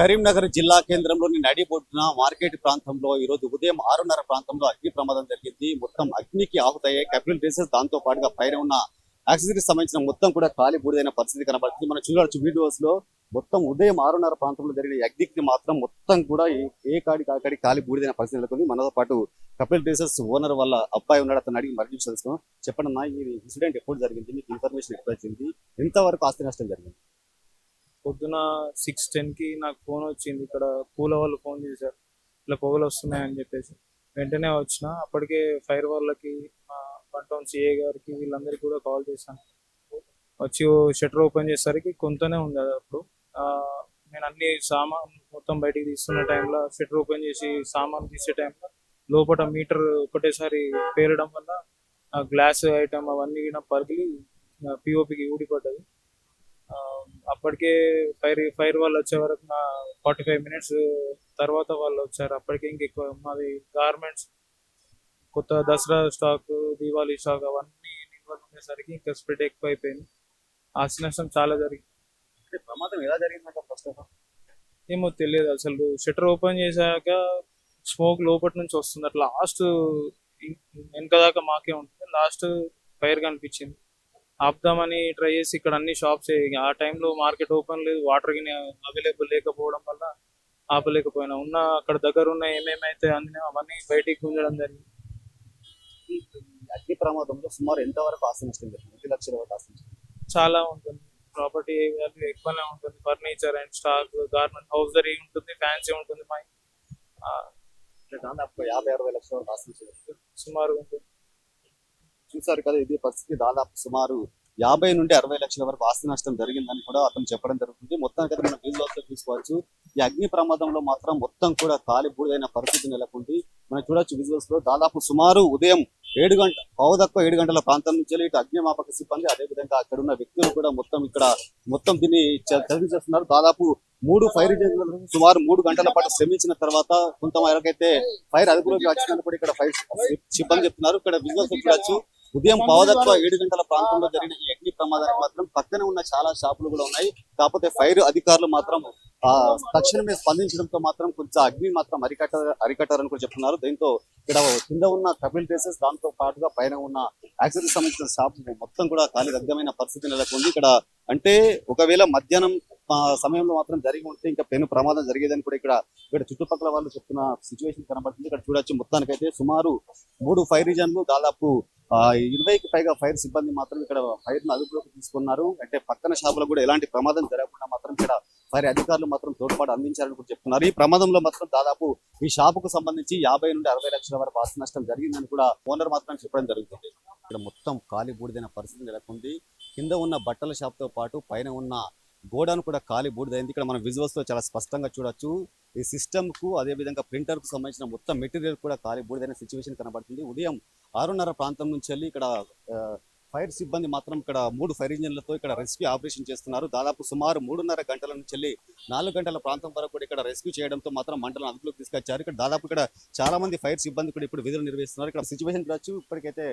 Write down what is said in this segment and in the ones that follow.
Karimnagar జిల్లా కేంద్రంలోని నడిబొడ్డున మార్కెట్ ప్రాంతంలో ఈ రోజు ఉదయం ఆరున్నర ప్రాంతంలో అగ్ని ప్రమాదం జరిగింది. మొత్తం అగ్నికి ఆహుతయ్యే కెపిటల్ డ్రెసెస్ దాంతో పాటుగా పైన ఉన్న యాక్సెసరీస్ సంబంధించిన మొత్తం కూడా కాలి బూడిదైన పరిస్థితి కనబడుతుంది. మనం చూడవచ్చు వీడియోస్లో మొత్తం ఉదయం ఆరున్నర ప్రాంతంలో జరిగిన అగ్నికి మాత్రం మొత్తం కూడా ఏ- కాడి కాడి కాలి బూడిదైన పరిస్థితి నెలకొంది. మనతో పాటు కపిల్ డ్రెసెస్ ఓనర్ వల్ల అబ్బాయి ఉన్నాడు. అతను అడిగి మరిన్ని తెలుసుకున్నాం చెప్పండి అన్న ఈ ఇన్సిడెంట్ ఎప్పుడు జరిగింది? మీకు ఇన్ఫర్మేషన్ ఎప్పుడు వచ్చింది? ఎంతవరకు ఆస్తి నష్టం జరిగింది? పొద్దున సిక్స్ టెన్కి నాకు ఫోన్ వచ్చింది. ఇక్కడ పూల వాళ్ళు ఫోన్ చేశారు. ఇట్లా పొగలు వస్తున్నాయని చెప్పేసి. వెంటనే వచ్చిన. అప్పటికే ఫైర్ వాళ్ళకి మా వన్ టౌన్ సిఏ గారికి వీళ్ళందరికీ కూడా కాల్ చేశాను. వచ్చి షట్టర్ ఓపెన్ చేసేసరికి కొంతనే ఉంది అది అప్పుడు. నేను అన్ని సామాన్ మొత్తం బయటికి తీస్తున్న టైంలో షట్టర్ ఓపెన్ చేసి సామాన్ తీసే టైంలో లోపల మీటర్ ఒకటేసారి పేరడం వల్ల ఆ గ్లాస్ ఐటమ్ అవన్నీ కూడా పగిలి పిఓపికి ఊడిపడ్డది. అప్పటికే ఫైర్ ఫైర్ వాళ్ళు వచ్చే వరకు నా ఫార్టీ ఫైవ్ మినిట్స్ తర్వాత వాళ్ళు వచ్చారు. అప్పటికే ఇంకెక్కువ మాది గార్మెంట్స్ కొత్త దసరా స్టాక్ దీవాళీ స్టాక్ అవన్నీ నిల్వలు ఉండేసరికి ఇంకా స్ప్రెడ్ ఎక్కువ అయిపోయింది ఆస్తి నష్టం చాలా జరిగింది. అంటే ప్రమాదం ఎలా జరిగిందంటే ఫస్ట్ ఆఫ్ ఆల్ ఏమో తెలియదు అసలు. షట్టర్ ఓపెన్ చేశాక స్మోక్ లోపటి నుంచి వస్తుంది. అట్లా లాస్ట్ వెనక దాకా మాకే ఉంటుంది. లాస్ట్ ఫైర్ కనిపించింది. ఆపుదామని ట్రై చేసి ఇక్కడ అన్ని షాప్స్ ఆ టైంలో మార్కెట్ ఓపెన్ లేదు వాటర్ అవైలబుల్ లేకపోవడం వల్ల ఆపలేకపోయినా. ఉన్న అక్కడ దగ్గర ఉన్న ఏమేమైతే అందినా అవన్నీ బయటికి గుంజడం జరిగింది. అగ్ని ప్రమాదంలో సుమారు ఎంత వరకు ఆస్తి నష్టం జరిగింది? ఎన్ని లక్షల వరకు ఆస్తి నష్టం చాలా ఉంటుంది. ప్రాపర్టీ వాల్యూ ఎక్కువనే ఉంటుంది. Furniture and stock garment hosiery ఉంటుంది ఫ్యాన్సీ ఉంటుంది మా దాదాపు యాభై అరవై లక్షల వరకు ఆస్తి సుమారు ఉంటుంది. చూసారు కదా ఇది పరిస్థితి. దాదాపు సుమారు యాభై నుండి అరవై లక్షల వరకు ఆస్తి నష్టం జరిగిందని కూడా అతను చెప్పడం జరుగుతుంది. మొత్తం అయితే మనం విజువల్స్ చూసుకోవచ్చు. ఈ అగ్ని ప్రమాదంలో మాత్రం మొత్తం కూడా కాలిపూడిదైన పరిస్థితి నెలకొంది. మనం చూడొచ్చు విజువల్స్లో దాదాపు సుమారు ఉదయం ఏడు గంట పావుదక్కువ ఏడు గంటల ప్రాంతం నుంచి ఇటు అగ్నిమాపక సిబ్బంది అదే విధంగా అక్కడ ఉన్న వ్యక్తులు కూడా మొత్తం ఇక్కడ మొత్తం దీన్ని చదివి చేస్తున్నారు. దాదాపు మూడు ఫైర్ ఇంజన్లు సుమారు మూడు గంటల పాటు శ్రమించిన తర్వాత కొంతమేరకైతే ఫైర్ అదుపులోకి వచ్చినప్పుడు ఇక్కడ ఫైర్ సిబ్బంది చెప్తున్నారు. ఇక్కడ విజువల్స్ చూడొచ్చు. ఉదయం పావుదక్కువ ఏడు గంటల ప్రాంతంలో జరిగిన ఈ అగ్ని ప్రమాదానికి మాత్రం పక్కనే ఉన్న చాలా షాపులు కూడా ఉన్నాయి. కాకపోతే ఫైర్ అధికారులు మాత్రం ఆ తక్షణమే స్పందించడంతో మాత్రం కొంచెం అగ్ని మాత్రం అరికట్ట అరికట్టారని కూడా చెప్తున్నారు. దీంతో ఇక్కడ కింద ఉన్న కపిల్ డ్రెసెస్ దాంతో పాటుగా పైన ఉన్న యాక్సెసరీస్ సంబంధించిన షాప్ మొత్తం కూడా ఖాళీ దగ్ధమైన పరిస్థితి నెలకొంది. ఇక్కడ అంటే ఒకవేళ మధ్యాహ్నం సమయంలో మాత్రం జరిగి ఉంటే ఇంకా పెను ప్రమాదం జరిగేదని కూడా ఇక్కడ ఇక్కడ చుట్టుపక్కల వాళ్ళు చెప్తున్న సిచ్యువేషన్ కనబడుతుంది. ఇక్కడ చూడొచ్చు మొత్తానికైతే సుమారు మూడు ఫైర్ రీజన్లు దాదాపు ఇరవైకి పైగా ఫైర్ సిబ్బంది మాత్రం ఇక్కడ ఫైర్ను అదుపులోకి తీసుకున్నారు. అంటే పక్కన షాపులకు కూడా ఎలాంటి ప్రమాదం జరగకుండా మాత్రం ఇక్కడ ఫైర్ అధికారులు మాత్రం తోడ్పాటు అందించారని కూడా చెప్తున్నారు. ఈ ప్రమాదంలో మాత్రం దాదాపు ఈ షాపుకు సంబంధించి యాభై నుండి అరవై లక్షల వరకు ఆస్తి నష్టం జరిగిందని కూడా ఓనర్ మాత్రం చెప్పడం జరుగుతుంది. ఇక్కడ మొత్తం కాలి బూడిదైన పరిస్థితి నెలకొంది. కింద ఉన్న బట్టల షాప్తో పాటు పైన ఉన్న గోడౌన్ కూడా కాలి బూడిదైంది ఇక్కడ మనం విజువల్స్తో చాలా స్పష్టంగా చూడొచ్చు. ఈ సిస్టమ్కు కు అదే విధంగా ప్రింటర్కు సంబంధించిన మొత్తం మెటీరియల్ కూడా కాలి బూడిదైన సిచ్యువేషన్ కనబడుతుంది. ఉదయం ఆరున్నర ప్రాంతం నుంచి వెళ్ళి ఇక్కడ ఆ, ఫైర్ సిబ్బంది మాత్రం ఇక్కడ మూడు ఫైర్ ఇంజన్లతో ఇక్కడ రెస్క్యూ ఆపరేషన్ చేస్తున్నారు. దాదాపు సుమారు మూడున్నర గంటల నుంచి వెళ్ళి నాలుగు గంటల ప్రాంతం వరకు కూడా ఇక్కడ రెస్క్యూ చేయడంతో మాత్రం మంటలను అదుపులోకి తీసుకొచ్చారు. ఇక్కడ దాదాపు ఇక్కడ చాలా మంది ఫైర్ సిబ్బంది కూడా ఇప్పుడు విధులు నిర్వహిస్తున్నారు. ఇక్కడ సిచ్యువేషన్ చూడొచ్చు. ఇప్పటికైతే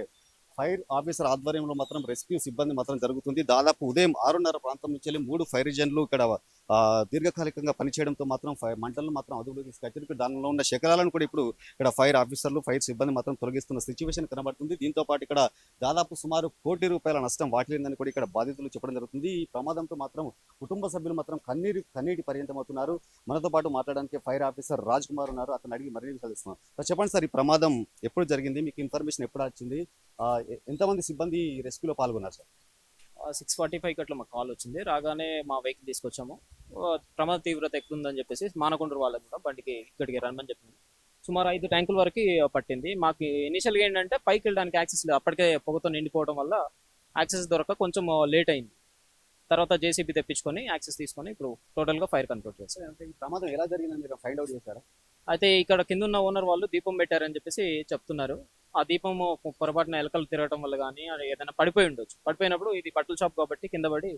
ఫైర్ ఆఫీసర్ ఆధ్వర్యంలో మాత్రం రెస్క్యూ సిబ్బంది మాత్రం జరుగుతుంది. దాదాపు ఉదయం ఆరున్నర ప్రాంతం నుంచి వెళ్ళి మూడు ఫైర్ ఇంజన్లు ఇక్కడ దీర్ఘకాలికంగా పనిచేయడంతో మాత్రం ఫైర్ మంటలను మాత్రం అదుపులోకి తీసుకొచ్చారు. దానిలో ఉన్న శకలాలను కూడా ఇప్పుడు ఇక్కడ ఫైర్ ఆఫీసర్లు ఫైర్ సిబ్బంది మాత్రం తొలగిస్తున్న సిచ్యువేషన్ కనబడుతుంది. దీంతో పాటు ఇక్కడ దాదాపు సుమారు కోటి రూపాయల నష్టం వాటిల్లిందని కూడా ఇక్కడ బాధితులు చెప్పడం జరుగుతుంది. ఈ ప్రమాదంతో మాత్రం కుటుంబ సభ్యులు మాత్రం కన్నీరు కన్నీటి పర్యంతమవుతున్నారు మనతో పాటు మాట్లాడడానికి ఫైర్ ఆఫీసర్ రాజ్ కుమార్ ఉన్నారు. అతను అడిగి మరిన్ని విషయాలు చెప్పండి సార్ ఈ ప్రమాదం ఎప్పుడు జరిగింది? మీకు ఇన్ఫర్మేషన్ ఎప్పుడు వచ్చింది? ఎంతమంది సిబ్బంది రెస్క్యూలో పాల్గొన్నారు సార్? సిక్స్ ఫార్టీ ఫైవ్కి అట్లా మాకు కాల్ వచ్చింది. రాగానే మా వెహికల్ తీసుకొచ్చాము. ప్రమాద తీవ్రత ఎక్కువ ఉందని చెప్పేసి మానకొండూరు వాళ్ళకి కూడా బండికి ఇక్కడికి రమ్మని చెప్పింది సుమారు ఐదు ట్యాంకుల వరకు పట్టింది. మాకు ఇనిషియల్గా ఏంటంటే పైకి వెళ్ళడానికి యాక్సెస్ లేదు. అప్పటికే పొగతో నిండిపోవడం వల్ల యాక్సెస్ దొరక కొంచెం లేట్ అయింది. తర్వాత జేసీబీ తెప్పించుకొని యాక్సెస్ తీసుకొని ఇప్పుడు టోటల్గా ఫైర్ కంట్రోల్ చేస్తాం అంటే ఈ ప్రమాదం ఎలా జరిగిందని మీరు ఫైండ్ అవుట్ చేశారా? అయితే ఇక్కడ కింద ఉన్న ఓనర్ వాళ్ళు దీపం పెట్టారని చెప్పేసి చెప్తున్నారు. ఆ దీపం పొరపాటున ఎలకలు తిరగటం వల్ల కానీ ఏదైనా పడిపోయి ఉండొచ్చు. పడిపోయినప్పుడు ఇది బట్టల షాప్ కాబట్టి కింద పడి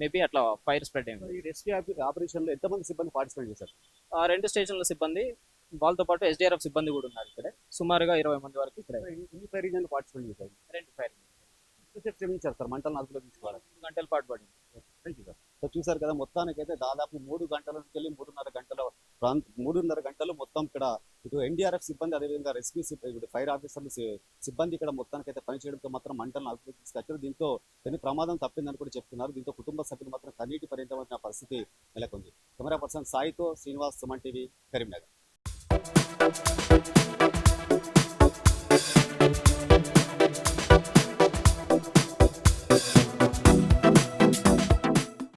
మేబీ అట్లా ఫైర్ స్ప్రెడ్ అయింది. ఈ రెస్క్యూ ఆపరేషన్లో ఎంతమంది సిబ్బంది పార్టిసిపేట్ చేశారు? ఆ రెండు స్టేషన్ల సిబ్బంది వాళ్ళతో పాటు ఎస్డిఆర్ఎఫ్ సిబ్బంది కూడా ఉన్నారు ఇక్కడ. సుమారుగా ఇరవై మంది వరకు ఇక్కడ. ఈ ఫైర్ రీజన్ పార్టిసిపేట్ చేశారు? రెండు ఫైర్ ఎంతసేపు శ్రమించారు సార్? మంటలను అదుపులో తీసుకోవాలి మూడు గంటల పాటు పడింది. Thank you sir. సో చూసారు కదా మొత్తానికైతే దాదాపు మూడు గంటల నుంచి వెళ్ళి మూడున్నర గంటల ప్రాంత మూడున్నర గంటలు మొత్తం ఇక్కడ ఇటు ఎన్డీఆర్ఎఫ్ సిబ్బంది అదేవిధంగా రెస్క్యూ సిబ్బంది ఇటు ఫైర్ ఆఫీసర్లు సిబ్బంది ఇక్కడ మొత్తానికైతే పనిచేయడంతో మాత్రం మంటలను అభివృద్ధి తీసుకొచ్చారు. దీంతో కొన్ని ప్రమాదం తప్పిందని కూడా చెప్తున్నారు. దీంతో కుటుంబ సభ్యులు మాత్రం కన్నీటి పర్యంతమైన పరిస్థితి నెలకొంది. కెమెరా పర్సన్ సాయితో శ్రీనివాస్ సుమన్ టీవీ కరీంనగర్.